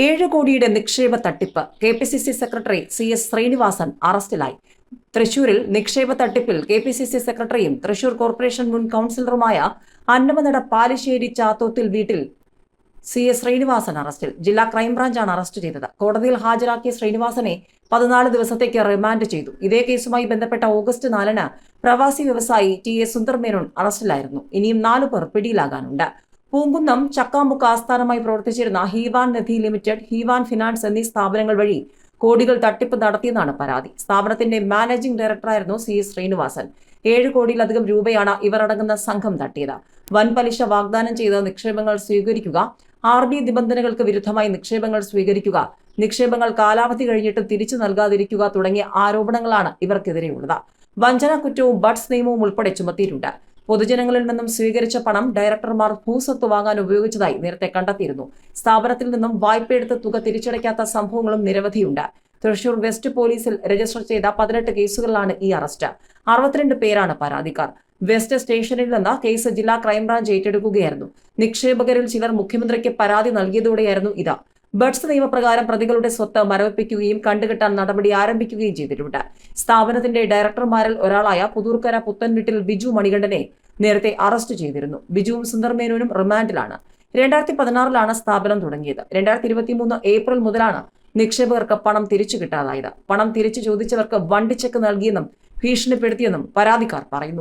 ഏഴ് കോടിയുടെ നിക്ഷേപ തട്ടിപ്പ് K P C C secretary C S Srinivasan അറസ്റ്റിലായി. തൃശൂരിൽ നിക്ഷേപ തട്ടിപ്പിൽ കെ പി സി സി സെക്രട്ടറിയും തൃശൂർ കോർപ്പറേഷൻ മുൻ കൗൺസിലറുമായ അന്നമനട പാലിശ്ശേരി ചാത്തോത്തിൽ വീട്ടിൽ സി എസ് ശ്രീനിവാസൻ അറസ്റ്റിൽ. ജില്ലാ ക്രൈംബ്രാഞ്ചാണ് അറസ്റ്റ് ചെയ്തത്. കോടതിയിൽ ഹാജരാക്കിയ ശ്രീനിവാസനെ പതിനാല് ദിവസത്തേക്ക് റിമാൻഡ് ചെയ്തു. ഇതേ കേസുമായി ബന്ധപ്പെട്ട ഓഗസ്റ്റ് നാലിന് പ്രവാസി വ്യവസായി ടി എ സുന്ദർ മേനോൻ അറസ്റ്റിലായിരുന്നു. ഇനിയും നാലു പേർ പിടിയിലാകാനുണ്ട്. പൂങ്കുന്നം ചക്കാമുക്ക് ആസ്ഥാനമായി പ്രവർത്തിച്ചിരുന്ന ഹീവാൻ നദി ലിമിറ്റഡ് ഹീവാൻ ഫിനാൻസ് എന്നീ സ്ഥാപനങ്ങൾ വഴി കോടികൾ തട്ടിപ്പ് നടത്തിയെന്നാണ് പരാതി. സ്ഥാപനത്തിന്റെ മാനേജിംഗ് ഡയറക്ടറായിരുന്നു സി. ശ്രീനിവാസൻ. ഏഴ് കോടിയിലധികം രൂപയാണ് ഇവർ അടങ്ങുന്ന സംഘം തട്ടിയത്. വൻ പലിശ വാഗ്ദാനം ചെയ്ത് നിക്ഷേപങ്ങൾ സ്വീകരിക്കുക ആർ ബി നിബന്ധനകൾക്ക് വിരുദ്ധമായി നിക്ഷേപങ്ങൾ സ്വീകരിക്കുക നിക്ഷേപങ്ങൾ കാലാവധി കഴിഞ്ഞിട്ട് തിരിച്ചു നൽകാതിരിക്കുക തുടങ്ങിയ ആരോപണങ്ങളാണ് ഇവർക്കെതിരെയുള്ളത്. വഞ്ചന കുറ്റവും ബഡ്സ് നിയമവും ഉൾപ്പെടെ ചുമത്തിയിട്ടുണ്ട്. പൊതുജനങ്ങളിൽ നിന്നും സ്വീകരിച്ച പണം ഡയറക്ടർമാർ ഭൂസ്വത്ത് വാങ്ങാൻ ഉപയോഗിച്ചതായി നേരത്തെ കണ്ടെത്തിയിരുന്നു. സ്ഥാപനത്തിൽ നിന്നും വായ്പയെടുത്ത് തുക തിരിച്ചടയ്ക്കാത്ത സംഭവങ്ങളും നിരവധിയുണ്ട്. തൃശൂർ വെസ്റ്റ് പോലീസിൽ രജിസ്റ്റർ ചെയ്ത പതിനെട്ട് കേസുകളിലാണ് ഈ അറസ്റ്റ്. അറുപത്തിരണ്ട് പേരാണ് പരാതിക്കാർ. വെസ്റ്റ് സ്റ്റേഷനിൽ നിന്ന് കേസ് ജില്ലാ ക്രൈംബ്രാഞ്ച് ഏറ്റെടുക്കുകയായിരുന്നു. നിക്ഷേപകരിൽ ചിലർ മുഖ്യമന്ത്രിക്ക് പരാതി നൽകിയതോടെയായിരുന്നു ഇത്. ബഡ്സ് നിയമപ്രകാരം പ്രതികളുടെ സ്വത്ത് മരവിപ്പിക്കുകയും കണ്ടുകെട്ടാൻ നടപടി ആരംഭിക്കുകയും ചെയ്തിട്ടുണ്ട്. സ്ഥാപനത്തിന്റെ ഡയറക്ടർമാരിൽ ഒരാളായ പുതൂർക്കര പുത്തൻവീട്ടിൽ ബിജു മണികണ്ഠനെ നേരത്തെ അറസ്റ്റ് ചെയ്തിരുന്നു. ബിജുവും സുന്ദർമേനോനും റിമാൻഡിലാണ്. രണ്ടായിരത്തി പതിനാറിലാണ് സ്ഥാപനം തുടങ്ങിയത്. രണ്ടായിരത്തി ഇരുപത്തിമൂന്ന് ഏപ്രിൽ മുതലാണ് നിക്ഷേപകർക്ക് പണം തിരിച്ചു കിട്ടാതായത്. പണം തിരിച്ചു ചോദിച്ചവർക്ക് വണ്ടിച്ചെക്ക് നൽകിയെന്നും ഭീഷണിപ്പെടുത്തിയെന്നും പരാതിക്കാർ പറയുന്നു.